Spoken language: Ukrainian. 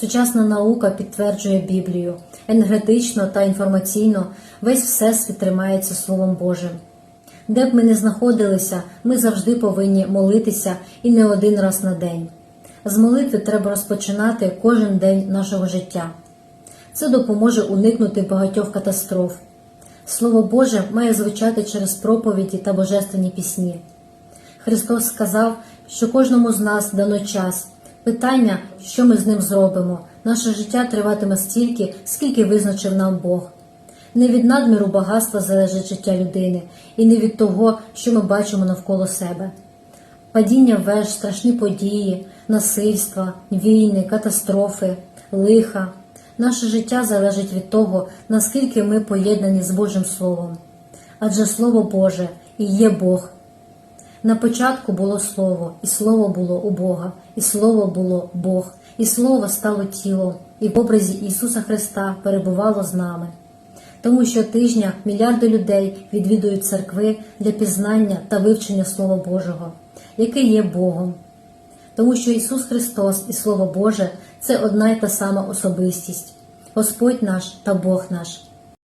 Сучасна наука підтверджує Біблію. Енергетично та інформаційно весь всесвіт тримається Словом Божим. Де б ми не знаходилися, ми завжди повинні молитися і не один раз на день. З молитви треба розпочинати кожен день нашого життя. Це допоможе уникнути багатьох катастроф. Слово Боже має звучати через проповіді та божественні пісні. Христос сказав, що кожному з нас дано час. Питання, що ми з ним зробимо. Наше життя триватиме стільки, скільки визначив нам Бог. Не від надміру багатства залежить життя людини, і не від того, що ми бачимо навколо себе. Падіння веж, страшні події, насильства, війни, катастрофи, лиха. Наше життя залежить від того, наскільки ми поєднані з Божим Словом. Адже Слово Боже і є Бог. На початку було Слово, і Слово було у Бога, і Слово було Бог, і Слово стало тілом, і в образі Ісуса Христа перебувало з нами. Тому щотижня мільярди людей відвідують церкви для пізнання та вивчення Слова Божого, яке є Богом. Тому що Ісус Христос і Слово Боже це одна й та сама особистість, Господь наш та Бог наш.